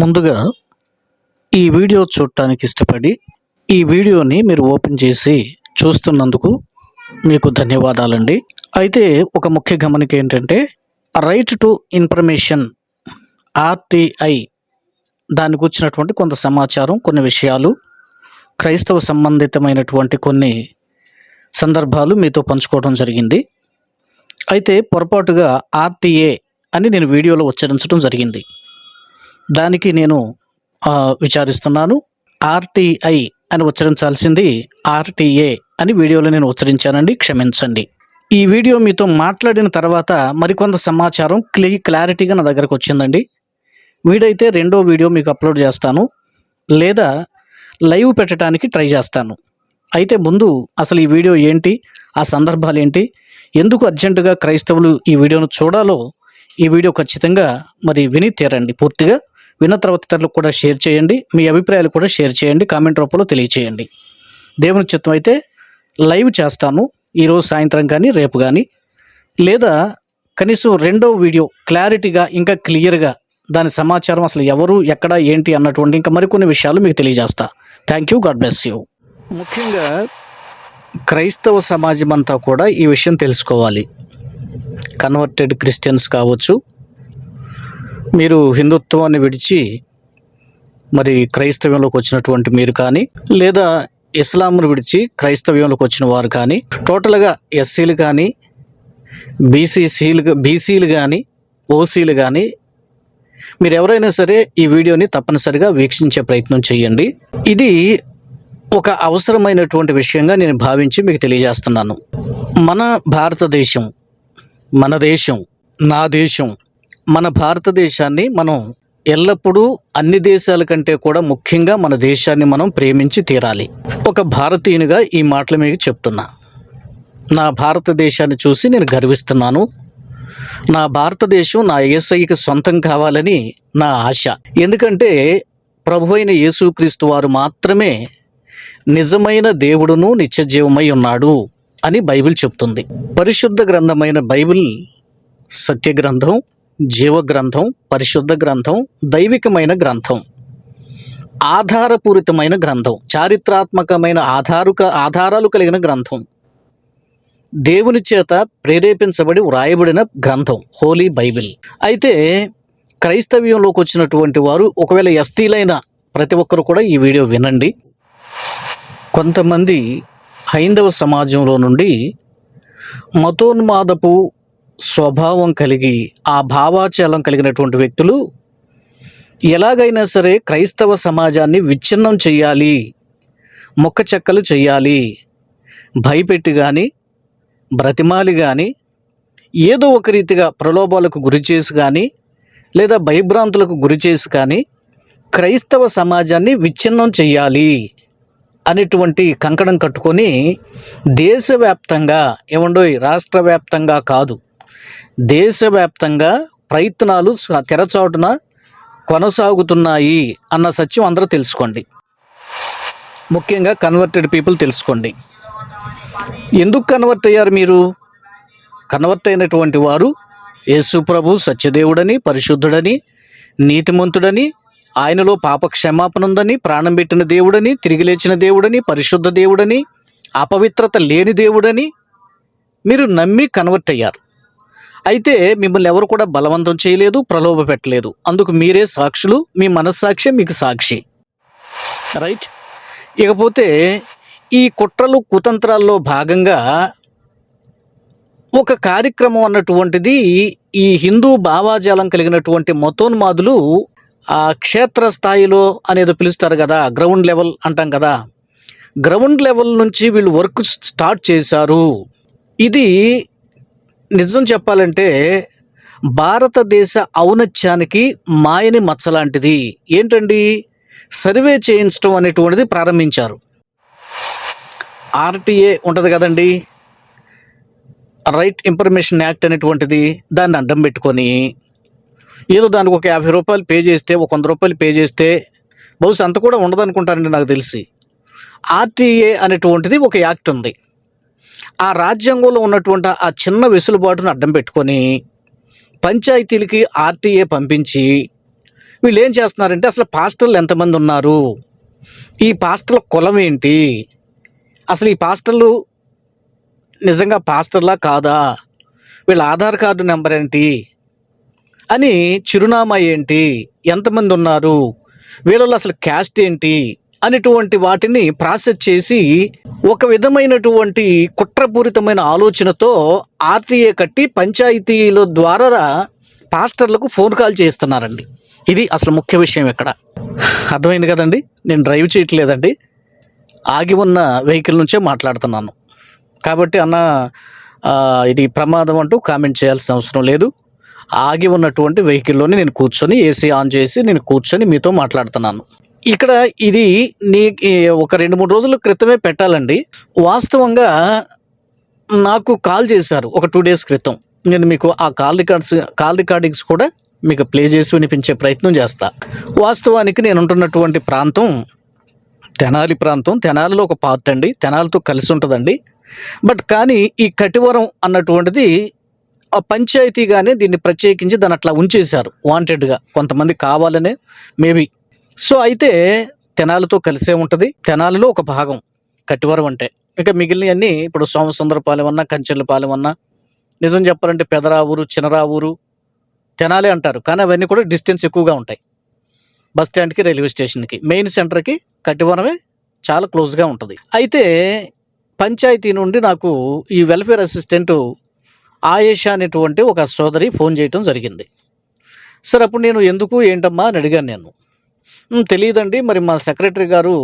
ముందుగా ఈ వీడియో చూడటానికి ఇష్టపడి ఈ వీడియోని మీరు ఓపెన్ చేసి చూస్తున్నందుకు మీకు ధన్యవాదాలండి. అయితే ఒక ముఖ్య గమనిక ఏంటంటే రైట్ టు ఇన్ఫర్మేషన్ ఆర్టీఐ దానికి వచ్చినటువంటి కొంత సమాచారం కొన్ని విషయాలు క్రైస్తవ సంబంధితమైనటువంటి కొన్ని సందర్భాలు మీతో పంచుకోవడం జరిగింది. అయితే పొరపాటుగా ఆర్టీఏ అని నేను వీడియోలో ఉచ్చరించడం జరిగింది. దానికి నేను విచారిస్తున్నాను. ఆర్టీఐ అని ఉచ్చరించాల్సింది ఆర్టీఏ అని వీడియోలో నేను ఉచ్చరించానండి. క్షమించండి. ఈ వీడియో మీతో మాట్లాడిన తర్వాత మరికొంత సమాచారం క్లీ క్లారిటీగా నా దగ్గరకు వచ్చిందండి. వీడైతే రెండో వీడియో మీకు అప్లోడ్ చేస్తాను. లేదా లైవ్ పెట్టడానికి ట్రై చేస్తాను. అయితే ముందు అసలు ఈ వీడియో ఏంటి? ఆ సందర్భాలు ఏంటి? ఎందుకు అర్జెంటుగా క్రైస్తవులు ఈ వీడియోను చూడాలో ఈ వీడియో ఖచ్చితంగా మరి విని తీరండి పూర్తిగా. విన్న తర్వాత ఇతరులకు కూడా షేర్ చేయండి. మీ అభిప్రాయాలు కూడా షేర్ చేయండి. కామెంట్ రూపంలో తెలియచేయండి. దేవుని చిత్తం అయితే లైవ్ చేస్తాను. ఈరోజు సాయంత్రం కానీ రేపు కానీ. లేదా కనీసం రెండో వీడియో క్లారిటీగా ఇంకా క్లియర్గా దాని సమాచారం అసలు ఎవరు ఎక్కడ ఏంటి అన్నటువంటి ఇంకా మరికొన్ని విషయాలు మీకు తెలియజేస్తా. Thank you God bless you ముఖ్యంగా క్రైస్తవ సమాజం అంతా కూడా ఈ విషయం తెలుసుకోవాలి. కన్వర్టెడ్ క్రిస్టియన్స్ కావచ్చు మీరు హిందుత్వాన్ని విడిచి మరి క్రైస్తవ్యంలోకి వచ్చినటువంటి మీరు కానీ లేదా ఇస్లాంను విడిచి క్రైస్తవ్యంలోకి వచ్చిన వారు కానీ టోటల్గా ఎస్సీలు కానీ బీసీసీలు బీసీలు కానీ ఓసీలు కానీ మీరు ఎవరైనా సరే ఈ వీడియోని తప్పనిసరిగా వీక్షించే ప్రయత్నం చేయండి. ఇది ఒక అవసరమైనటువంటి విషయంగా నేను భావించి మీకు తెలియజేస్తున్నాను. మన భారతదేశం మన దేశం నా దేశం మన భారతదేశాన్ని మనం ఎల్లప్పుడూ అన్ని దేశాల కంటే కూడా ముఖ్యంగా మన దేశాన్ని మనం ప్రేమించి తీరాలి. ఒక భారతీయునిగా ఈ మాటలు మీకు చెప్తున్నా. నా భారతదేశాన్ని చూసి నేను గర్విస్తున్నాను. నా భారతదేశం నా ఏసైకి సొంతం కావాలని నా ఆశ. ఎందుకంటే ప్రభు అయిన యేసుక్రీస్తు వారు మాత్రమే నిజమైన దేవుడును నిత్యజీవమై ఉన్నాడు అని బైబిల్ చెప్తుంది. పరిశుద్ధ గ్రంథమైన బైబిల్ సత్య గ్రంథం జీవ గ్రంథం పరిశుద్ధ గ్రంథం దైవికమైన గ్రంథం. ఆధారపూరితమైన గ్రంథం చారిత్రాత్మకమైన ఆధారుక ఆధారాలు కలిగిన గ్రంథం. దేవుని చేత ప్రేరేపించబడి వ్రాయబడిన గ్రంథం హోలీ బైబిల్ అయితే క్రైస్తవ్యంలోకి వచ్చినటువంటి వారు ఒకవేళ ఎస్టీలైన ప్రతి ఒక్కరు కూడా ఈ వీడియో వినండి. కొంతమంది హైందవ సమాజంలో నుండి మతోన్మాదపు స్వభావం కలిగి ఆ భావాచలం కలిగినటువంటి వ్యక్తులు ఎలాగైనా సరే క్రైస్తవ సమాజాన్ని విచ్ఛిన్నం చేయాలి మొక్క చెక్కలు చేయాలి భయపెట్టి కానీ బ్రతిమాలి కానీ ఏదో ఒక రీతిగా ప్రలోభాలకు గురి చేసి కానీ లేదా భయభ్రాంతులకు గురి చేసి కానీ క్రైస్తవ సమాజాన్ని విచ్ఛిన్నం చేయాలి అనేటువంటి కంకణం కట్టుకొని దేశవ్యాప్తంగా ఏమండో రాష్ట్ర వ్యాప్తంగా కాదు. దేశవ్యాప్తంగా ప్రయత్నాలు తెరచాటున కొనసాగుతున్నాయి అన్న సత్యం అందరూ తెలుసుకోండి. ముఖ్యంగా కన్వర్టెడ్ పీపుల్ తెలుసుకోండి. ఎందుకు కన్వర్ట్ అయ్యారు మీరు? కన్వర్ట్ అయినటువంటి వారు యేసుప్రభు సత్యదేవుడని పరిశుద్ధుడని నీతిమంతుడని ఆయనలో పాప క్షమాపణ ఉందని ప్రాణం పెట్టిన దేవుడని తిరిగి లేచిన దేవుడని పరిశుద్ధ దేవుడని అపవిత్రత లేని దేవుడని మీరు నమ్మి కన్వర్ట్ అయ్యారు. అయితే మిమ్మల్ని ఎవరు కూడా బలవంతం చేయలేదు ప్రలోభ పెట్టలేదు. అందుకు మీరే సాక్షులు మీ మనస్సాక్షి మీకు సాక్షి. రైట్ ఇకపోతే ఈ కుట్రలు కుతంత్రాల్లో భాగంగా ఒక కార్యక్రమం అన్నటువంటిది ఈ హిందూ భావాజాలం కలిగినటువంటి మతోన్మాదులు ఆ క్షేత్ర స్థాయిలో అనేది పిలుస్తారు కదా గ్రౌండ్ లెవెల్ అంటాం కదా. గ్రౌండ్ లెవెల్ నుంచి వీళ్ళు వర్క్ స్టార్ట్ చేశారు. ఇది నిజం చెప్పాలంటే భారతదేశ ఔన్నత్యానికి మాయని మచ్చలాంటిది. ఏంటండి? సర్వే చేయించడం అనేటువంటిది ప్రారంభించారు. ఆర్టీఏ ఉంటుంది కదండి. రైట్ ఇన్ఫర్మేషన్ యాక్ట్ అనేటువంటిది దాన్ని అడ్డం పెట్టుకొని ఏదో దానికి ఒక యాభై రూపాయలు పే చేస్తే ఒక వంద రూపాయలు పే చేస్తే బహుశా అంత కూడా ఉండదనుకుంటారండి నాకు తెలిసి. ఆర్టీఏ అనేటువంటిది ఒక యాక్ట్ ఉంది. ఆ రాజ్యాంగంలో ఉన్నటువంటి ఆ చిన్న వెసులుబాటును అడ్డం పెట్టుకొని పంచాయతీలకి ఆర్టీఏ పంపించి వీళ్ళు ఏం చేస్తున్నారంటే అసలు పాస్టర్లు ఎంతమంది ఉన్నారు? ఈ పాస్టర్ల కులం ఏంటి? అసలు ఈ పాస్టర్లు నిజంగా పాస్టర్లా కాదా? వీళ్ళ ఆధార్ కార్డు నెంబర్ ఏంటి? అని చిరునామా ఏంటి? ఎంతమంది ఉన్నారు? వీళ్ళలో అసలు క్యాస్ట్ ఏంటి? అనేటువంటి వాటిని ప్రాసెస్ చేసి ఒక విధమైనటువంటి కుట్రపూరితమైన ఆలోచనతో ఆర్టీఏ కట్టి పంచాయతీల ద్వారా పాస్టర్లకు ఫోన్ కాల్ చేస్తున్నారండి ఇది అసలు ముఖ్య విషయం ఇక్కడ అర్థమైంది కదండి? నేను డ్రైవ్ చేయట్లేదండి. ఆగి ఉన్న వెహికల్ నుంచే మాట్లాడుతున్నాను. కాబట్టి అన్న ఇది ప్రమాదం అంటూ కామెంట్ చేయాల్సిన అవసరం లేదు. ఆగి ఉన్నటువంటి వెహికల్లోనే నేను కూర్చొని ఏసీ ఆన్ చేసి నేను కూర్చొని మీతో మాట్లాడుతున్నాను. ఇక్కడ ఇది నీ ఒక రెండు మూడు రోజుల క్రితమే పెట్టాలండి. వాస్తవంగా నాకు కాల్ చేశారు ఒక టూ డేస్ క్రితం. నేను మీకు ఆ కాల్ రికార్డ్స్ కాల్ రికార్డింగ్స్ కూడా మీకు ప్లే చేసి వినిపించే ప్రయత్నం చేస్తా. వాస్తవానికి నేను ఉంటున్నటువంటి ప్రాంతం తెనాలి ప్రాంతం. తెనాలిలో ఒక పార్ట్ అండి. తెనాలితో కలిసి ఉంటుందండి. బట్ కానీ ఈ కటివరం అన్నటువంటిది ఆ పంచాయతీగానే దీన్ని ప్రత్యేకించి దాన్ని అట్లా ఉంచేశారు. వాంటెడ్గా కొంతమంది కావాలనే మేబీ సో అయితే తెనాలతో కలిసే ఉంటుంది. తెనాలలో ఒక భాగం కట్టివరం అంటే. ఇక మిగిలినవన్నీ ఇప్పుడు సోమసుందరపాలెం అన్నా కంచెలపాలెం అన్నా నిజం చెప్పాలంటే పెదరావూరు చినరావూరు తెనాలి అంటారు. కానీ అవన్నీ కూడా డిస్టెన్స్ ఎక్కువగా ఉంటాయి. బస్ స్టాండ్కి రైల్వే స్టేషన్కి. మెయిన్ సెంటర్కి కట్టివరమే చాలా క్లోజ్గా ఉంటుంది. అయితే పంచాయతీ నుండి నాకు ఈ వెల్ఫేర్ అసిస్టెంట్ ఆయేషా అనేటువంటి ఒక సోదరి ఫోన్ చేయటం జరిగింది. సరే అప్పుడు నేను ఎందుకు ఏంటమ్మా? అని అడిగాను నేను. తెలియదండి. మరి మా సెక్రటరీ గారు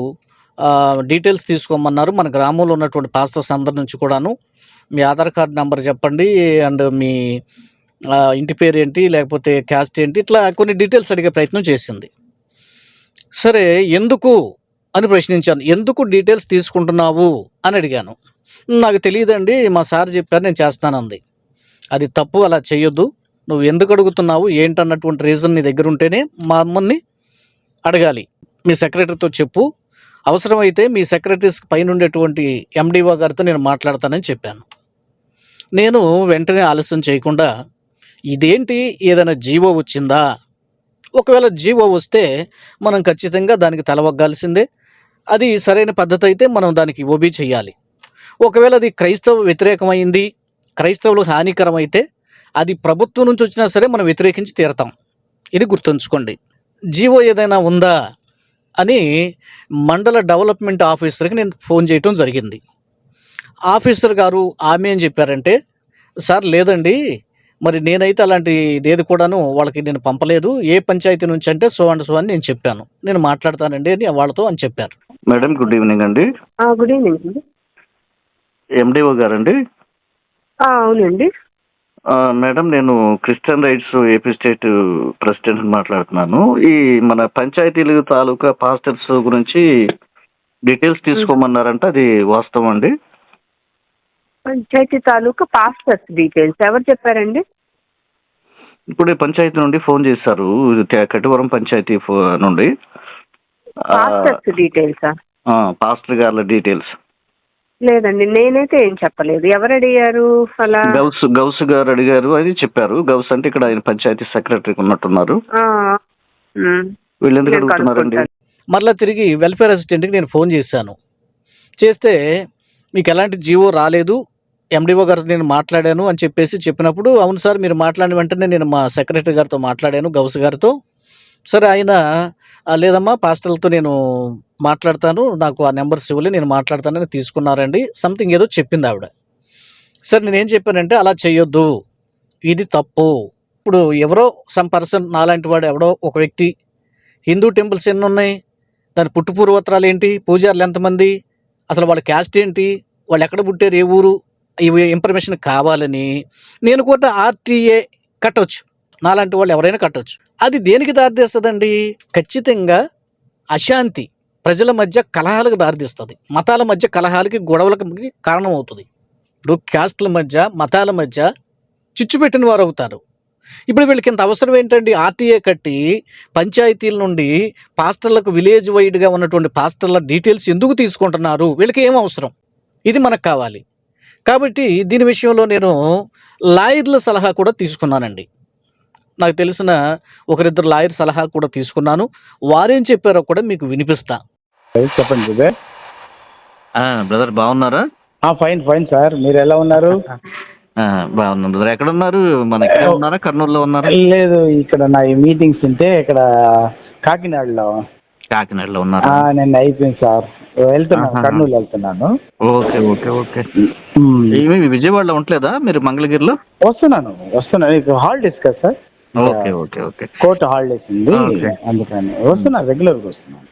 డీటెయిల్స్ తీసుకోమన్నారు. మన గ్రామంలో ఉన్నటువంటి పాస్టర్స్ అందరి నుంచి కూడాను. మీ ఆధార్ కార్డ్ నెంబర్ చెప్పండి. అండ్ మీ ఇంటి పేరు ఏంటి లేకపోతే క్యాస్ట్ ఏంటి ఇట్లా కొన్ని డీటెయిల్స్ అడిగే ప్రయత్నం చేసింది. సరే ఎందుకు అని ప్రశ్నించాను. ఎందుకు డీటెయిల్స్ తీసుకుంటున్నావు అని అడిగాను. నాకు తెలియదండి. మా సార్ చెప్పారు నేను చేస్తానంది. అది తప్పు అలా చేయొద్దు నువ్వు ఎందుకు అడుగుతున్నావు ఏంటన్నటువంటి రీజన్ నీ దగ్గర ఉంటేనే మమ్మల్ని అడగాలి. మీ సెక్రటరీతో చెప్పు. అవసరమైతే మీ సెక్రటరీస్ పైన ఉండేటువంటి ఎండిఓ గారితో నేను మాట్లాడతానని చెప్పాను. నేను వెంటనే ఆలస్యం చేయకుండా ఇదేంటి? ఏదైనా జీవో వచ్చిందా? ఒకవేళ జీవో వస్తే మనం ఖచ్చితంగా దానికి తలవగ్గాల్సిందే అది సరైన పద్ధతి అయితే మనం దానికి ఓబీ చేయాలి. ఒకవేళ అది క్రైస్తవ వ్యతిరేకమైంది క్రైస్తవులకు హానికరమైతే అది ప్రభుత్వం నుంచి వచ్చినా సరే మనం వ్యతిరేకించి తీరతాం. ఇది గుర్తుంచుకోండి. జీవో ఏదైనా ఉందా అని మండల డెవలప్మెంట్ ఆఫీసర్కి నేను ఫోన్ చేయటం జరిగింది. ఆఫీసర్ గారు ఆమె ఏం చెప్పారంటే సార్ లేదండి మరి నేనైతే అలాంటి ఏది కూడాను వాళ్ళకి నేను పంపలేదు ఏ పంచాయతీ నుంచి అంటే సో అండ్ సో అని నేను చెప్పాను. నేను మాట్లాడతానండి అని వాళ్ళతో అని చెప్పారు. మేడం గుడ్ ఈవినింగ్ అండి. గుడ్ ఈవినింగ్ అండి. ఎండిఓ గారండి? ఆ, అవునండి. మేడం నేను Christian rights AP state president మాట్లాడుతున్నాను. ఈ మన పంచాయతీలు తాలూకా పాస్టర్స్ గురించి డీటెయిల్స్ తీసుకోమన్నారంట అది వాస్తవం అండి. పంచాయతీ తాలూకా పాస్టర్స్ డీటెయిల్స్ ఎవరు చెప్పారండి? ఇప్పుడు పంచాయతీ నుండి ఫోన్ చేశారు కటివరం పంచాయతీ నుండి. పాస్టర్స్ డీటెయిల్సా? పాస్టర్ గారి డీటెయిల్స్. లేదండి నేనైతే ఏం చెప్పలేదు. ఎవరు అడిగారు అలా? గౌస్ గౌస్ గారు అడిగారు అది చెప్పారు. గౌస్ అంటే ఇక్కడ ఆయన పంచాయతీ సెక్రటరీకి ఉన్నట్టున్నారు. ఆ, ఉమ్, వీళ్ళు ఎందుకు నేను అడుగుతున్నారండి? కనుక్కుంటాను. మరలా తిరిగి వెల్ఫేర్ అసిస్టెంట్కి నేను ఫోన్ చేశాను. చేస్తే మీకు ఎలాంటి జీవో రాలేదు ఎండిఓ గారితో నేను మాట్లాడాను అని చెప్పేసి చెప్పినప్పుడు అవును సార్ మీరు మాట్లాడిన వెంటనే నేను మా సెక్రటరీ గారితో మాట్లాడాను గౌస్ గారితో. సరే ఆయన లేదమ్మా పాస్టర్లతో నేను మాట్లాడతాను. నాకు ఆ నెంబర్స్ ఇవ్వలే నేను మాట్లాడతానని తీసుకున్నారండి. సంథింగ్ ఏదో చెప్పింది ఆవిడ. సరే నేనేం చెప్పానంటే అలా చేయొద్దు ఇది తప్పు. ఇప్పుడు ఎవరో సమ్ పర్సన్ నాలాంటి వాడు ఎవడో ఒక వ్యక్తి హిందూ టెంపుల్స్ ఎన్ని ఉన్నాయి? దాని పుట్టుపూర్వోత్తరాలు ఏంటి? పూజారులు ఎంతమంది? అసలు వాళ్ళ క్యాస్ట్ ఏంటి? వాళ్ళు ఎక్కడ పుట్టారు? ఏ ఊరు? ఇవి ఇన్ఫర్మేషన్ కావాలని నేను కూడా ఆర్టీఏ కట్టొచ్చు. నాలాంటి వాళ్ళు ఎవరైనా కట్టొచ్చు. అది దేనికి దారితీస్తుందండి? ఖచ్చితంగా అశాంతి ప్రజల మధ్య కలహాలకు దారితీస్తుంది. మతాల మధ్య కలహాలకి గొడవలకి కారణం అవుతుంది ఇప్పుడు క్యాస్ట్ల మధ్య మతాల మధ్య చిచ్చు పెట్టిన వారు అవుతారు ఇప్పుడు వీళ్ళకి ఇంత అవసరం ఏంటండి? ఆర్టీఏ కట్టి పంచాయతీల నుండి పాస్టర్లకు విలేజ్ వైడ్గా ఉన్నటువంటి పాస్టర్ల డీటెయిల్స్ ఎందుకు తీసుకుంటున్నారు? వీళ్ళకి ఏం అవసరం? ఇది మనకు కావాలి. కాబట్టి దీని విషయంలో నేను లాయర్ల సలహా కూడా తీసుకున్నానండి. నాకు తెలిసిన ఒకరిద్దరు లాయర్ సలహా కూడా తీసుకున్నాను. వారేం చెప్పారో కూడా మీకు వినిపిస్తా. చెప్పండి బ్రదర్ బాగున్నారా? Fine fine sir. మీరు ఎలా ఉన్నారు? ఆ, బాగున్నాం బ్రదర్. ఎక్కడ ఉన్నారు మన ఇక్కడ ఉన్నారా? కర్నూలులో ఉన్నారా? లేదు ఇక్కడ నా మీటింగ్స్ ఉంటే ఇక్కడ కాకినాడలో. కాకినాడలో ఆ, ఉన్నారా నేను అయిపోయింది సార్. వెళ్తున్నాను. కర్నూలు వెళ్తున్నాను. Okay okay okay. ఏమి విజయవాడలో ఉండలేదా మీరు మంగళగిరిలో? వస్తున్నాను వస్తున్నాను. హాలిడేస్ కదా sir? Okay okay okay. Court holidays ఉంది. అందుకని వస్తున్నాను రెగ్యులర్గా వస్తున్నాను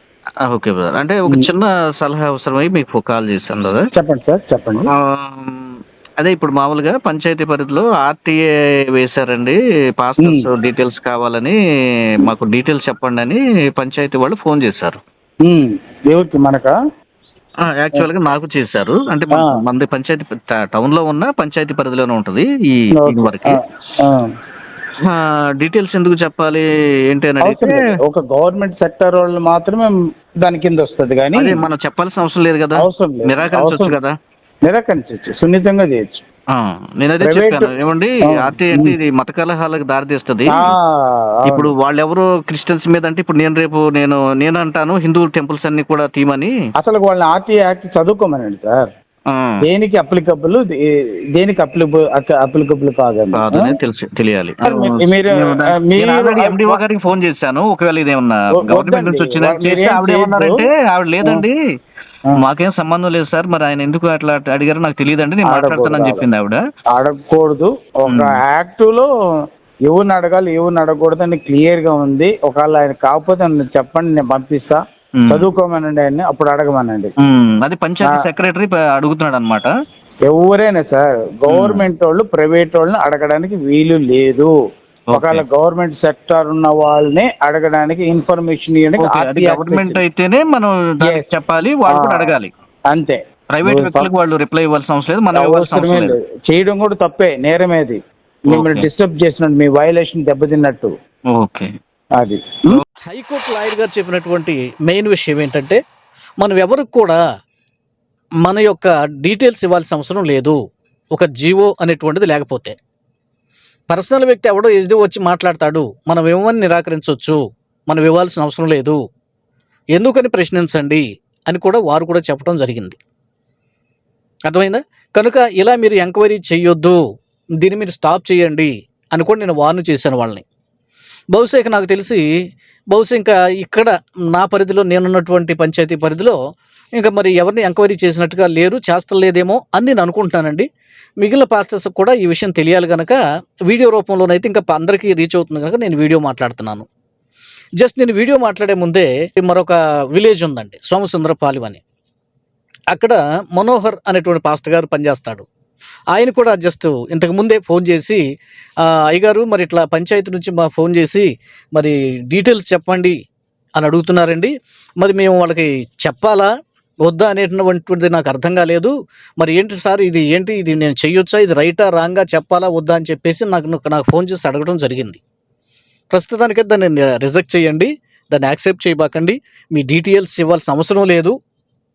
ఓకే బ్రదర్ అంటే ఒక చిన్న సలహా అవసరమై మీకు కాల్ చేశాను బ్రదర్ చెప్పండి సార్ చెప్పండి. అదే ఇప్పుడు మామూలుగా పంచాయతీ పరిధిలో ఆర్టీఏ వేశారండి. పాస్పోర్ట్స్ డీటెయిల్స్ కావాలని మాకు డీటెయిల్స్ చెప్పండి అని పంచాయతీ వాళ్ళు ఫోన్ చేశారు. ఎవరికి మనకా? ఆ, యాక్చువల్గా నాకు చేశారు. అంటే. మనది పంచాయతీ టౌన్లో ఉన్న పంచాయతీ పరిధిలోనే ఉంటుంది ఈ. వరకు. డీటెయిల్స్ ఎందుకు చెప్పాలి ఏంటి అని అడిగితే. ఒక గవర్నమెంట్ సెక్టర్ వాళ్ళు మాత్రమే దాని కింద వస్తుంది కానీ అదే మనం చెప్పాల్సిన అవసరం లేదు కదా అవసరం లేదు. నిరాకరించవచ్చు అవసరం- కదా నిరాకరించవచ్చు సున్నితంగా చేయొచ్చు ఆ, నేను అదే Private- చెప్పాను ఏమండి ఆ. ఆర్టీ అంటే ఇది మత కలహాలకు దారితీస్తుంది ఆ, అవును. ఇప్పుడు వాళ్ళెవరో క్రిస్టియన్స్ మీద అంటే ఇప్పుడు నేను రేపు నేను నేను అంటాను హిందూ టెంపుల్స్ అన్ని కూడా తీమని అసలు వాళ్ళని ఆర్టీ యాక్ట్ చదువుకోమనండి సార్ దేనికి అప్లికబుల్ దేనికి అప్లికబుల్ అప్లికబుల్ కాదని తెలుసు తెలియాలి. మీరు- ఎండిఓ గారికి ఫోన్ చేశాను. ఒకవేళ ఇదేమన్నా. గవర్నమెంట్ నుంచి వచ్చిందని ఆవిడ ఏమన్నారంటే ఆవిడ లేదండి. మాకేం సంబంధం లేదు సార్. మరి ఆయన ఎందుకు అట్లా అడిగారో నాకు తెలియదండి. నేను మాట్లాడతానని చెప్పింది ఆవిడ. అడగకూడదు ఒక. యాక్ట్లో ఎవరిని అడగాలి ఎవరిని అడగకూడదు అని క్లియర్గా ఉంది. ఒకవేళ ఆయన కాకపోతే చెప్పండి నేను పంపిస్తా. చదువుకోమనండి ఆయన్ని అప్పుడు అడగమనండి అది పంచాయతీ. సెక్రటరీ అడుగుతున్నాడు అనమాట ఎవరైనా సార్ గవర్నమెంట్ వాళ్ళు ప్రైవేట్ వాళ్ళని అడగడానికి వీలు లేదు. ఒకవేళ గవర్నమెంట్ సెక్టార్ ఉన్న వాళ్ళని అడగడానికి ఇన్ఫర్మేషన్ ఇవ్వడానికి గవర్నమెంట్. అయితేనే మనం. చెప్పాలి వాళ్ళు. అడగాలి అంతే ప్రైవేట్ వ్యక్తులకు వాళ్ళు రిప్లై ఇవ్వాల్సిన అవసరం లేదు మనం అవసరమే లేదు చేయడం కూడా తప్పే నేరమేది మిమ్మల్ని. డిస్టర్బ్ చేసినట్టు మీ వైలేషన్ దెబ్బతిన్నట్టు ఓకే అది. హైకోర్టు లాయర్ గారు చెప్పినటువంటి మెయిన్ విషయం ఏంటంటే మనం ఎవరికి కూడా మన యొక్క డీటెయిల్స్ ఇవ్వాల్సిన అవసరం లేదు. ఒక జీవో అనేటువంటిది లేకపోతే. పర్సనల్ వ్యక్తి ఎవడో ఏదో వచ్చి మాట్లాడతాడు మనం ఏమని నిరాకరించవచ్చు మనం ఇవ్వాల్సిన అవసరం లేదు. ఎందుకని ప్రశ్నించండి అని కూడా వారు కూడా చెప్పడం జరిగింది. అర్థమైందా? కనుక ఇలా మీరు ఎంక్వైరీ చేయొద్దు దీన్ని మీరు స్టాప్ చేయండి అని కూడా నేను వార్న్ చేశాను వాళ్ళని. బహుశా ఇక నాకు తెలిసి బహుశా ఇంకా ఇక్కడ నా పరిధిలో నేనున్నటువంటి పంచాయతీ పరిధిలో ఇంకా మరి ఎవరిని ఎంక్వైరీ చేసినట్టుగా లేరు చేస్తలేదేమో అని నేను అనుకుంటున్నానండి. మిగిలిన పాస్టర్స్ కూడా ఈ విషయం తెలియాలి కనుక వీడియో రూపంలోనైతే ఇంకా అందరికీ రీచ్ అవుతుంది కనుక నేను వీడియో మాట్లాడుతున్నాను. జస్ట్ నేను వీడియో మాట్లాడే ముందే మరొక విలేజ్ ఉందండి సోమసుందరపాలెం అని. అక్కడ మనోహర్ అనేటువంటి పాస్టర్ గారు పనిచేస్తాడు. ఆయన కూడా జస్ట్ ఇంతకు ముందే ఫోన్ చేసి అయ్యగారు మరి ఇట్లా పంచాయతీ నుంచి మా ఫోన్ చేసి మరి డీటెయిల్స్ చెప్పండి అని అడుగుతున్నారండి. మరి మేము వాళ్ళకి చెప్పాలా? వద్దా అనేటువంటిది నాకు అర్థం కాలేదు. మరి ఏంటి సార్ ఇది ఏంటి? ఇది నేను చెయ్యొచ్చా? ఇది రైటా? రాంగా చెప్పాలా? వద్దా? అని చెప్పేసి నాకు నాకు ఫోన్ చేసి అడగడం జరిగింది. ప్రస్తుతానికైతే దాన్ని రిజెక్ట్ చేయండి. దాన్ని యాక్సెప్ట్ చేయబాకండి. మీ డీటెయిల్స్ ఇవ్వాల్సిన అవసరం లేదు.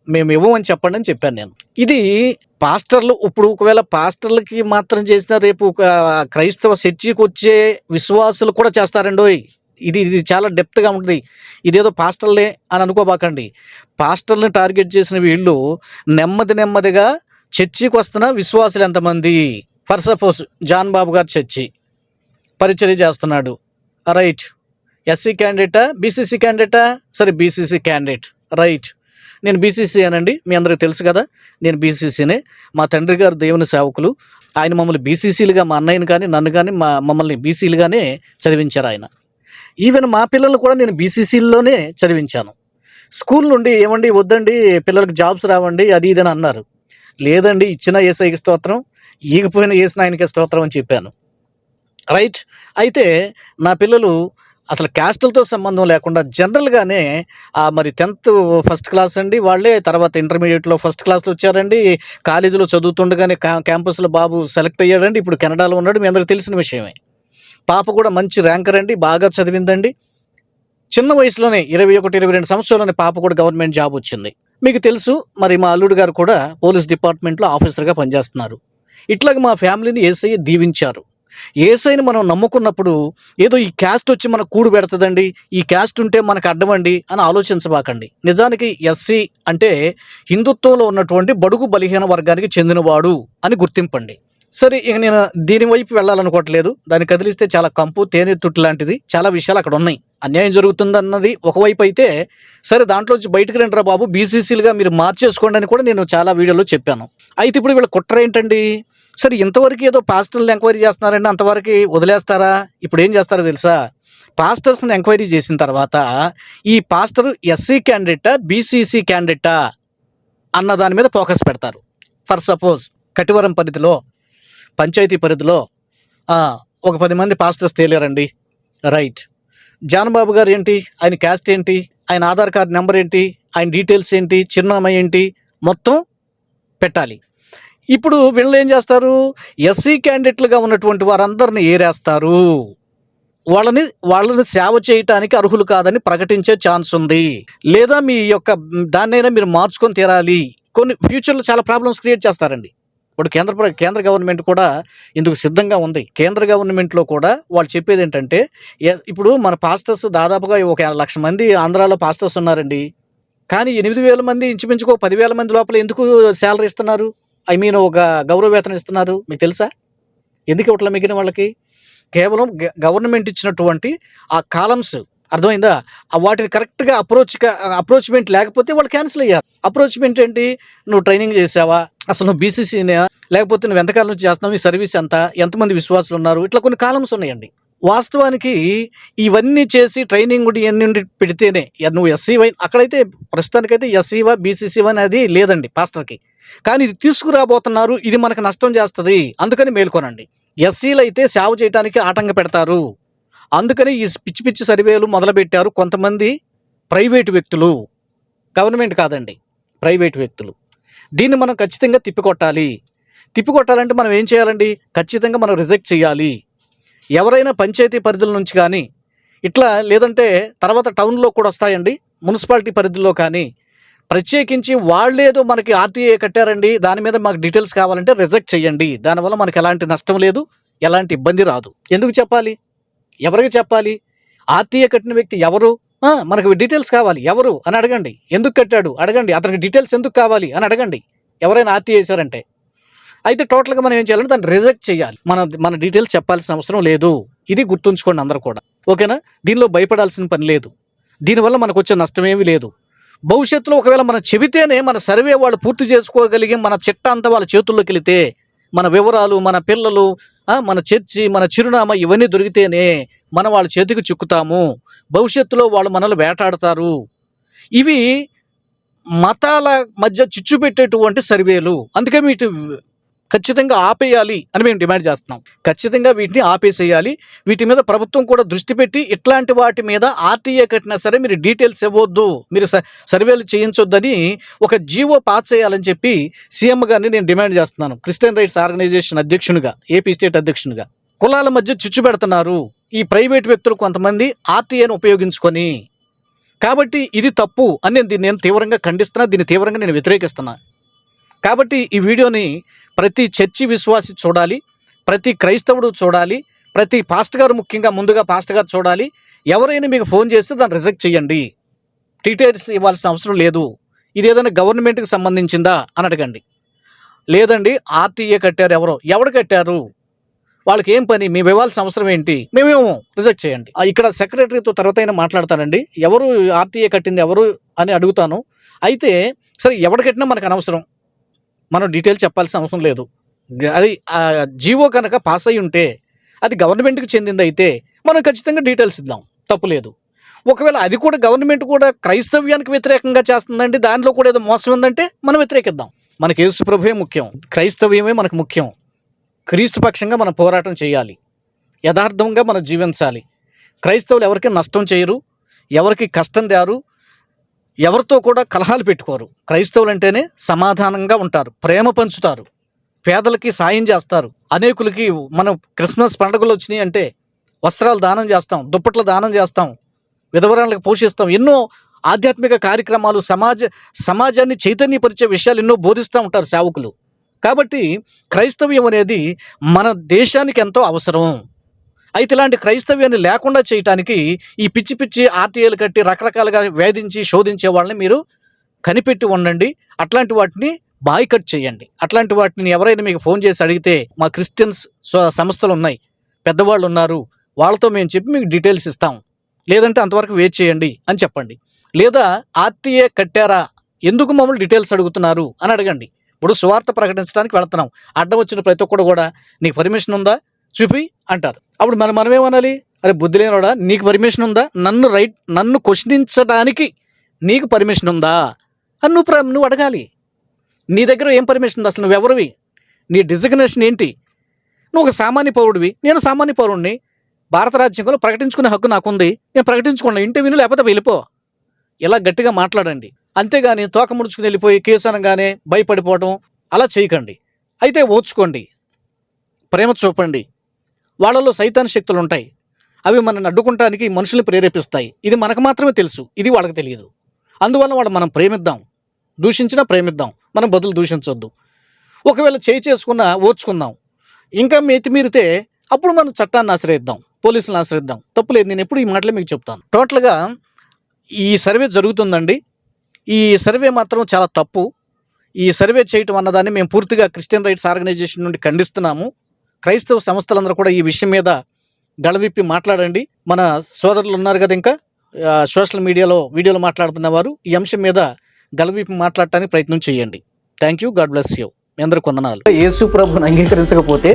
మేము ఇవ్వమని చెప్పండి అని చెప్పాను నేను. ఇది పాస్టర్లు ఇప్పుడు ఒకవేళ పాస్టర్లకి మాత్రం చేసిన రేపు ఒక క్రైస్తవ చర్చికి వచ్చే విశ్వాసులు కూడా చేస్తారండోయ్ ఇది ఇది చాలా డెప్త్గా ఉంటుంది. ఇదేదో పాస్టర్లే అని అనుకోబాకండి. పాస్టర్ని టార్గెట్ చేసిన వీళ్ళు నెమ్మది నెమ్మదిగా చర్చికి వస్తున్న విశ్వాసులు ఎంతమంది? ఫర్ సపోజ్ జాన్ బాబు గారు చర్చి పరిచర్య చేస్తున్నాడు. రైట్. ఎస్సీ క్యాండిడేటా? బీసీసీ క్యాండిడేటా? సరే బీసీసీ క్యాండిడేట్. రైట్. నేను బీసీసీ అనండి. మీ అందరికి తెలుసు కదా నేను బీసీసీనే మా తండ్రి గారు దేవుని సేవకులు. ఆయన మమ్మల్ని బీసీసీలుగా మా అన్నయ్యని కానీ నన్ను కానీ మా మమ్మల్ని బీసీలుగానే చదివించారు ఆయన. ఈవెన్ మా పిల్లలు కూడా నేను బీసీసీల్లోనే చదివించాను. స్కూల్ నుండి ఏమండి వద్దండి పిల్లలకు జాబ్స్ రావండి అది ఇది అని అన్నారు. లేదండి ఇచ్చిన ఏసైకి స్తోత్రం ఈగిపోయిన ఏసిన ఆయనకి స్తోత్రం అని చెప్పాను. రైట్ అయితే నా పిల్లలు అసలు క్యాస్టులతో సంబంధం లేకుండా జనరల్గానే మరి టెన్త్ ఫస్ట్ క్లాస్ అండి వాళ్ళే తర్వాత ఇంటర్మీడియట్లో ఫస్ట్ క్లాస్లో వచ్చారండి. కాలేజీలో చదువుతుండగానే క్యా క్యాంపస్లో బాబు సెలెక్ట్ అయ్యాడండి. ఇప్పుడు కెనడాలో ఉన్నాడు. మీ అందరికీ తెలిసిన విషయమే. పాప కూడా మంచి ర్యాంకర్ అండి బాగా చదివిందండి. చిన్న వయసులోనే ఇరవై ఒకటి ఇరవై రెండు సంవత్సరాలనే పాప కూడా గవర్నమెంట్ జాబ్ వచ్చింది. మీకు తెలుసు మరి మా అల్లుడు గారు కూడా పోలీస్ డిపార్ట్మెంట్లో ఆఫీసర్గా పనిచేస్తున్నారు. ఇట్లాగ మా ఫ్యామిలీని ఏసీ దీవించారు. ఏసైని మనం నమ్ముకున్నప్పుడు ఏదో ఈ క్యాస్ట్ వచ్చి మనకు కూడు పెడుతుందండి ఈ క్యాస్ట్ ఉంటే మనకు అడ్డమండి అని ఆలోచించబాకండి. నిజానికి ఎస్సీ అంటే హిందుత్వంలో ఉన్నటువంటి బడుగు బలహీన వర్గానికి చెందినవాడు అని గుర్తింపండి. సరే ఇక నేను దీని వైపు వెళ్ళాలనుకోవట్లేదు. దాన్ని కదిలిస్తే చాలా కంపు తేనె తుట్టు లాంటిది చాలా విషయాలు అక్కడ ఉన్నాయి. అన్యాయం జరుగుతుందన్నది ఒకవైపు అయితే సరే దాంట్లోంచి బయటకు రండిరా బాబు బీసీసీలుగా మీరు మార్చేసుకోండి అని కూడా నేను చాలా వీడియోలో చెప్పాను. అయితే ఇప్పుడు వీళ్ళ కుట్ర ఏంటండి? సరే ఇంతవరకు ఏదో పాస్టర్లు ఎంక్వైరీ చేస్తున్నారండి అంతవరకు వదిలేస్తారా? ఇప్పుడు ఏం చేస్తారో తెలుసా? పాస్టర్స్ని ఎంక్వైరీ చేసిన తర్వాత ఈ పాస్టర్ ఎస్సీ క్యాండిడేటా బీసీసీ క్యాండిడేటా అన్న దాని మీద ఫోకస్ పెడతారు. ఫర్ సపోజ్ కటివరం పరిధిలో పంచాయతీ పరిధిలో ఒక పది మంది పాస్టర్స్ తేలేరండి. రైట్. జానబాబు గారు ఏంటి? ఆయన క్యాస్ట్ ఏంటి? ఆయన ఆధార్ కార్డ్ నెంబర్ ఏంటి? ఆయన డీటెయిల్స్ ఏంటి? చిరునామా ఏంటి? మొత్తం పెట్టాలి. ఇప్పుడు వీళ్ళు ఏం చేస్తారు? ఎస్సీ క్యాండిడేట్లుగా ఉన్నటువంటి వారందరిని ఏరేస్తారు. వాళ్ళని వాళ్ళని సేవ చేయటానికి అర్హులు కాదని ప్రకటించే ఛాన్స్ ఉంది. లేదా మీ యొక్క దాన్నైనా మీరు మార్చుకొని తీరాలి. కొన్ని ఫ్యూచర్లో చాలా ప్రాబ్లమ్స్ క్రియేట్ చేస్తారండి. ఇప్పుడు కేంద్ర ప్ర- కేంద్ర గవర్నమెంట్ కూడా ఇందుకు సిద్ధంగా ఉంది. కేంద్ర గవర్నమెంట్లో కూడా వాళ్ళు చెప్పేది ఏంటంటే ఇప్పుడు మన పాస్టర్స్ దాదాపుగా ఒక లక్ష మంది ఆంధ్రాలో పాస్టర్స్ ఉన్నారండి. కానీ ఎనిమిది వేల మంది ఇంచుమించుకో పదివేల మంది లోపల ఎందుకు శాలరీ ఇస్తున్నారు? ఐ మీన్ ఒక గౌరవ వేతనం ఇస్తున్నారు? మీకు తెలుసా? ఎందుకు ఇవ్వట్లే మిగిలిన వాళ్ళకి? కేవలం గ- గవర్నమెంట్ ఇచ్చినటువంటి ఆ కాలమ్స్ అర్థమైందా? ఆ వాటిని కరెక్ట్గా అప్రోచ్ అప్రోచ్మెంట్ లేకపోతే వాళ్ళు క్యాన్సిల్ అయ్యారు. అప్రోచ్మెంట్ ఏంటి? నువ్వు ట్రైనింగ్ చేసావా? అసలు నువ్వు బీసీసీనా లేకపోతే నువ్వు ఎంతకాలం నుంచి చేస్తున్నావు? ఈ సర్వీస్ ఎంత? ఎంతమంది విశ్వాసులు ఉన్నారు ఇట్లా కొన్ని కాలమ్స్ ఉన్నాయండి. వాస్తవానికి ఇవన్నీ చేసి ట్రైనింగ్ కూడా ఇవన్నీ పెడితేనే నువ్వు ఎస్సీవై అక్కడైతే ప్రస్తుతానికైతే ఎస్సీవా బీసీసీవా అనేది లేదండి పాస్టర్కి. కానీ ఇది తీసుకురాబోతున్నారు ఇది మనకు నష్టం చేస్తుంది. అందుకని మేల్కొనండి. ఎస్సీలు అయితే సేవ చేయడానికి ఆటంక పెడతారు అందుకని ఈ పిచ్చి పిచ్చి సర్వేలు మొదలుపెట్టారు కొంతమంది ప్రైవేటు వ్యక్తులు. గవర్నమెంట్ కాదండి ప్రైవేటు వ్యక్తులు. దీన్ని మనం ఖచ్చితంగా తిప్పికొట్టాలి. తిప్పికొట్టాలంటే మనం ఏం చేయాలండి? ఖచ్చితంగా మనం రిజెక్ట్ చేయాలి. ఎవరైనా పంచాయతీ పరిధుల నుంచి కానీ ఇట్లా లేదంటే తర్వాత టౌన్లో కూడా వస్తాయండి మున్సిపాలిటీ పరిధిలో కానీ. ప్రత్యేకించి వాళ్ళేదో మనకి ఆర్టీఏ కట్టారండి దాని మీద మాకు డీటెయిల్స్ కావాలంటే రిజెక్ట్ చేయండి. దానివల్ల మనకి ఎలాంటి నష్టం లేదు ఎలాంటి ఇబ్బంది రాదు. ఎందుకు చెప్పాలి? ఎవరికి చెప్పాలి? ఆర్టీఏ కట్టిన వ్యక్తి ఎవరు? మనకు డీటెయిల్స్ కావాలి. ఎవరు? అని అడగండి. ఎందుకు కట్టాడు? అడగండి. అతనికి డీటెయిల్స్ ఎందుకు కావాలి? అని అడగండి. ఎవరైనా ఆర్టీఏ చేశారంటే. అయితే టోటల్గా మనం ఏం చేయాలంటే దాన్ని రిజెక్ట్ చేయాలి. మన మన డీటెయిల్స్ చెప్పాల్సిన అవసరం లేదు. ఇది గుర్తుంచుకోండి అందరూ కూడా. ఓకేనా? దీనిలో భయపడాల్సిన పని లేదు. దీనివల్ల మనకు వచ్చే నష్టం ఏమీ లేదు. భవిష్యత్తులో ఒకవేళ మనం చెబితేనే మన సర్వే వాళ్ళు పూర్తి చేసుకోగలిగి మన చిట్ట అంతా వాళ్ళ చేతుల్లోకి వెళితే మన వివరాలు మన పిల్లలు మన చర్చి మన చిరునామా ఇవన్నీ దొరికితేనే మనం వాళ్ళ చేతికి చిక్కుతాము. భవిష్యత్తులో వాళ్ళు మనల్ని వేటాడతారు. ఇవి మతాల మధ్య చిచ్చు పెట్టేటువంటి సర్వేలు. అందుకే వీటి ఖచ్చితంగా ఆపేయాలి అని మేము డిమాండ్ చేస్తున్నాం. ఖచ్చితంగా వీటిని ఆపేసేయాలి. వీటి మీద ప్రభుత్వం కూడా దృష్టి పెట్టి ఇట్లాంటి వాటి మీద ఆర్టీఏ కట్టినా సరే మీరు డీటెయిల్స్ ఇవ్వద్దు. మీరు స- సర్వేలు చేయించొద్దని ఒక జీవో పాస్ చేయాలని చెప్పి సీఎం గారిని నేను డిమాండ్ చేస్తున్నాను. క్రిస్టియన్ రైట్స్ ఆర్గనైజేషన్ అధ్యక్షునిగా ఏపీ స్టేట్ అధ్యక్షునిగా. కులాల మధ్య చిచ్చు పెడుతున్నారు. ఈ ప్రైవేట్ వ్యక్తులు కొంతమంది ఆర్టీఏను ఉపయోగించుకొని. కాబట్టి ఇది తప్పు అని నేను దీన్ని నేను తీవ్రంగా ఖండిస్తున్నా దీన్ని తీవ్రంగా నేను వ్యతిరేకిస్తున్నా. కాబట్టి ఈ వీడియోని ప్రతి చర్చి విశ్వాసి చూడాలి ప్రతి క్రైస్తవుడు చూడాలి ప్రతి పాస్ట్ గారు ముఖ్యంగా ముందుగా పాస్ట్ గారు చూడాలి. ఎవరైనా మీకు ఫోన్ చేస్తే దాన్ని రిజెక్ట్ చేయండి. డీటెయిల్స్ ఇవ్వాల్సిన అవసరం లేదు. ఇది ఏదైనా గవర్నమెంట్కి సంబంధించిందా అని అడగండి. లేదండి ఆర్టీఏ కట్టారు ఎవరో. ఎవడు కట్టారు? వాళ్ళకి ఏం పని? మేము ఇవ్వాల్సిన అవసరం ఏంటి? మేమేమో రిజెక్ట్ చేయండి. ఆ, ఇక్కడ సెక్రటరీతో తర్వాత అయినా మాట్లాడతానండి. ఎవరు ఆర్టీఏ కట్టింది ఎవరు అని అడుగుతాను. అయితే సరే ఎవడు కట్టినా మనకు అనవసరం. మనం డీటెయిల్స్ చెప్పాల్సిన అవసరం లేదు. అది జీవో కనుక పాస్ అయి ఉంటే అది గవర్నమెంట్కి చెందిందైతే మనం ఖచ్చితంగా డీటెయిల్స్ ఇద్దాం. తప్పు లేదు. ఒకవేళ అది కూడా గవర్నమెంట్ కూడా క్రైస్తవ్యానికి వ్యతిరేకంగా చేస్తుందండి దానిలో కూడా ఏదో మోసం ఉందంటే మనం వ్యతిరేకిద్దాం. మనకి యేసు ప్రభువే ముఖ్యం. క్రైస్తవ్యమే మనకు ముఖ్యం. క్రీస్తు పక్షంగా మనం పోరాటం చేయాలి. యథార్థంగా మనం జీవించాలి. క్రైస్తవులు ఎవరికి నష్టం చేయరు ఎవరికి కష్టం తేరు ఎవరితో కూడా కలహాలు పెట్టుకోరు. క్రైస్తవులు అంటేనే సమాధానంగా ఉంటారు. ప్రేమ పంచుతారు. పేదలకి సాయం చేస్తారు. అనేకులకి మనం క్రిస్మస్ పండుగలు వచ్చినాయి అంటే వస్త్రాలు దానం చేస్తాం దుప్పట్లు దానం చేస్తాం విధవరాలకు పోషిస్తాం. ఎన్నో ఆధ్యాత్మిక కార్యక్రమాలు సమాజ సమాజాన్ని చైతన్యపరిచే విషయాలు ఎన్నో బోధిస్తూ ఉంటారు సేవకులు. కాబట్టి క్రైస్తవ్యం అనేది మన దేశానికి ఎంతో అవసరం. అయితే ఇలాంటి క్రైస్తవ్యాన్ని లేకుండా చేయటానికి ఈ పిచ్చి పిచ్చి ఆర్టీఏలు కట్టి రకరకాలుగా వేధించి శోధించే వాళ్ళని మీరు కనిపెట్టి ఉండండి. అట్లాంటి వాటిని బాయ్కట్ చేయండి. అట్లాంటి వాటిని ఎవరైనా మీకు ఫోన్ చేసి అడిగితే మా క్రిస్టియన్స్ సంస్థలు ఉన్నాయి. పెద్దవాళ్ళు ఉన్నారు. వాళ్ళతో మేము చెప్పి మీకు డీటెయిల్స్ ఇస్తాం. లేదంటే అంతవరకు వెయిట్ చేయండి అని చెప్పండి. లేదా ఆర్టీఏ కట్టారా? ఎందుకు మమ్మల్ని డీటెయిల్స్ అడుగుతున్నారు అని అడగండి. ఇప్పుడు సువార్త ప్రకటించడానికి వెళ్తున్నాం. అడ్డం వచ్చిన ప్రతి ఒక్కడు కూడా నీకు పర్మిషన్ ఉందా? చూపి అంటారు. అప్పుడు మనం మనం ఏమనాలి అరే బుద్ధి లేనివాడా? నీకు పర్మిషన్ ఉందా? నన్ను రైట్ నన్ను క్వశ్చనించడానికి నీకు పర్మిషన్ ఉందా? అని నువ్వు నువ్వు అడగాలి. నీ దగ్గర ఏం పర్మిషన్ ఉంది? అసలు నువ్వెవరివి నీ డిజిగ్నేషన్ ఏంటి? నువ్వు ఒక సామాన్య పౌరుడివి. నేను సామాన్య పౌరుడిని భారత రాజ్యాంగంలో ప్రకటించుకునే హక్కు నాకుంది. నేను ప్రకటించుకున్నాను ఇంటి లేకపోతే వెళ్ళిపో. ఇలా గట్టిగా మాట్లాడండి. అంతేగాని తోక ముడుచుకుని వెళ్ళిపోయి కేసు అనగానే భయపడిపోవడం అలా చేయకండి. అయితే ఓర్చుకోండి ప్రేమ చూపండి. వాళ్ళలో సైతాన్ శక్తులు ఉంటాయి. అవి మనల్ని అడ్డుకుంటానికి మనుషుల్ని ప్రేరేపిస్తాయి. ఇది మనకు మాత్రమే తెలుసు. ఇది వాళ్ళకి తెలియదు. అందువల్ల వాళ్ళు మనం ప్రేమిద్దాం. దూషించినా ప్రేమిద్దాం. మనం బదులు దూషించొద్దు. ఒకవేళ చేయి చేసుకున్నా ఓర్చుకుందాం. ఇంకా మితిమీరితే అప్పుడు మనం చట్టాన్ని ఆశ్రయిద్దాం. పోలీసులను ఆశ్రయిద్దాం. తప్పులేదు నేను ఎప్పుడు ఈ మాటలే మీకు చెప్తాను. టోటల్గా ఈ సర్వే జరుగుతుందండి. ఈ సర్వే మాత్రం చాలా తప్పు. ఈ సర్వే చేయటం అన్నదాన్ని మేము పూర్తిగా క్రిస్టియన్ రైట్స్ ఆర్గనైజేషన్ నుండి ఖండిస్తున్నాము. క్రైస్తవ సంస్థలందరూ కూడా ఈ విషయం మీద గళవిప్పి మాట్లాడండి. మన సోదరులు ఉన్నారు కదా ఇంకా? సోషల్ మీడియాలో వీడియోలో మాట్లాడుతున్న వారు ఈ అంశం మీద గళవిప్పి మాట్లాడటానికి ప్రయత్నం చేయండి. Thank you God bless you అందరు కొందనాలు. యేసు ప్రభుని అంగీకరించకపోతే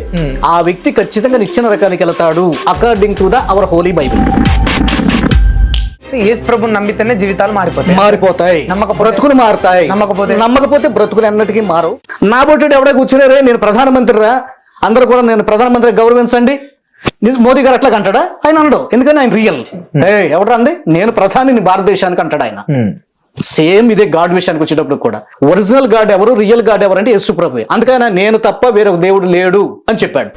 ఆ వ్యక్తి ఖచ్చితంగా నిచ్చెన రకానికి వెళ్తాడు. According to the our holy Bible యేసు ప్రభుని నమ్మితేనే జీవితాలు మారిపోతాయి. మారిపోతాయి. నమ్మకపోతే? బ్రతుకులు మారుతాయి. నమ్మకపోతే? నమ్మకపోతే బ్రతుకులు ఎన్నటికీ మారు నా బొట్టుడు ఎవడే కూర్చునేరే నేను ప్రధానమంత్రి రా అందరూ కూడా నేను ప్రధానమంత్రి గౌరవించండి. నిజ మోదీ గారు అట్లా అంటాడా ఆయన అనడు. ఎందుకని? ఆయన రియల్ ఏ ఎవడు అంది? నేను ప్రధానిని భారతదేశానికి అంటాడు ఆయన. ఉమ్. సేమ్ ఇదే గాడ్ విషయానికి వచ్చేటప్పుడు కూడా. ఒరిజినల్ గాడ్ ఎవరు? రియల్ గాడ్ ఎవరు అంటే యేసు ప్రభు అందుకని నేను తప్ప వేరొక దేవుడు లేడు అని చెప్పాడు.